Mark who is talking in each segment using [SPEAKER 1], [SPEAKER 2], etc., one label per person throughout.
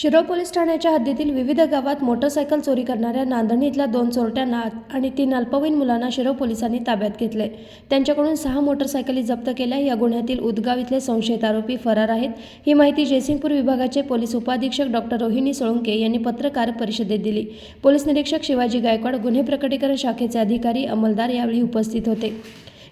[SPEAKER 1] Shirol police ठाण्याच्या हद्दीतील विविध गावात मोटरसायकल चोरी करणाऱ्या नांदणीतल्या दोन चोरट्यांना आणि तीन अल्पवयीन मुलांना शिरोळ पोलिसांनी ताब्यात घेतले. त्यांच्याकडून सहा मोटरसायकली जप्त केल्या. या गुन्ह्यातील उदगाव इथले संशयित आरोपी फरार आहेत. ही माहिती जयसिंगपूर विभागाचे पोलीस उपाधीक्षक डॉक्टर रोहिणी सोळंके यांनी पत्रकार परिषदेत दिली. पोलीस निरीक्षक शिवाजी गायकवाड गुन्हे प्रकटीकरण शाखेचे अधिकारी अंमलदार यावेळी उपस्थित होते.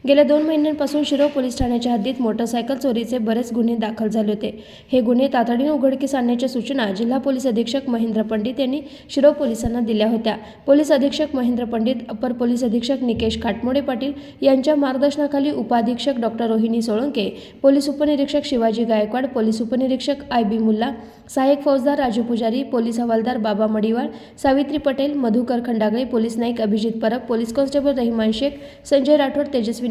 [SPEAKER 1] गेल्या दोन महिन्यांपासून शिरो पोलीस ठाण्याच्या हद्दीत मोटरसायकल चोरीचे बरेच गुन्हे दाखल झाले होते. हे गुन्हे तातडीने उघडकीस आणण्याच्या सूचना जिल्हा पोलीस अधीक्षक महेंद्र पंडित यांनी शिरो पोलिसांना दिल्या होत्या. पोलीस अधीक्षक महेंद्र पंडित अपर पोलीस अधीक्षक निकेश खाटमोडे पाटील यांच्या मार्गदर्शनाखाली उपाधीक्षक डॉक्टर रोहिणी सोळंके पोलीस उपनिरीक्षक शिवाजी गायकवाड पोलीस उपनिरीक्षक आय बी मुल्ला सहाय्यक फौजदार राजू पुजारी पोलीस हवालदार Baba Madiwal Savitri Patel Madhukar Khandagale police Naik Abhijit Parab police constable Rahiman Shaikh Sanjay Rathod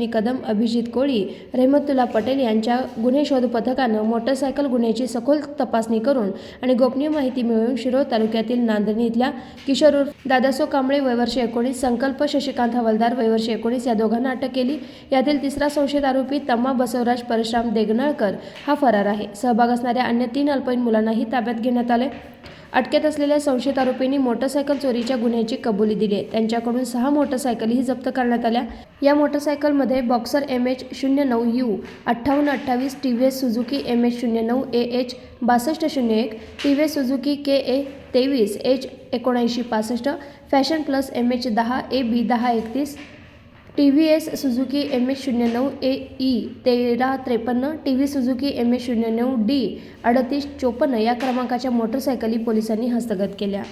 [SPEAKER 1] Tejaswini Kadam Abhijit Koli Rahmatulla Patel यांच्या गुन्हे शोध पथकानं मोटरसायकल गुन्ह्याची सखोल तपासणी करून आणि गोपनीय माहिती मिळवून शिरोळ तालुक्यातील नांदणी इथल्या किशोर दादासो कांबळे वयवर्ष एकोणीस संकल्प शशिकांत हवालदार वयवर्ष एकोणीस या दोघांना अटक केली. यातील तिसरा संशयित आरोपी तम्मा बसवराज परशुराम देगनाळकर हा फरार आहे. सहभाग असणाऱ्या अन्य तीन अल्पवयीन मुलांनाही ताब्यात घेण्यात आले अटकेत असलेल्या संशयित आरोपींनी मोटरसायकल चोरीच्या गुन्ह्याची कबुली दिली. आहे त्यांच्याकडून सहा मोटरसायकलही जप्त करण्यात आल्या. या मोटरसायकलमध्ये बॉक्सर एम एच शून्य नऊ यू अठ्ठावन्न अठ्ठावीस T V S Suzuki M H शून्य नऊ ए एच बासष्ट शून्य एक T V S Suzuki K A तेवीस एच एकोणऐंशी पासष्ट फॅशन प्लस एम एच दहा ए बी दहा एकतीस T V S Suzuki M H शून्य नऊ ए ई तेरा त्रेपन्न T V Suzuki M H शून्य नऊ डी अडतीस चोपन्न या क्रमांकाच्या मोटरसायकली पोलिसांनी हस्तगत केल्या.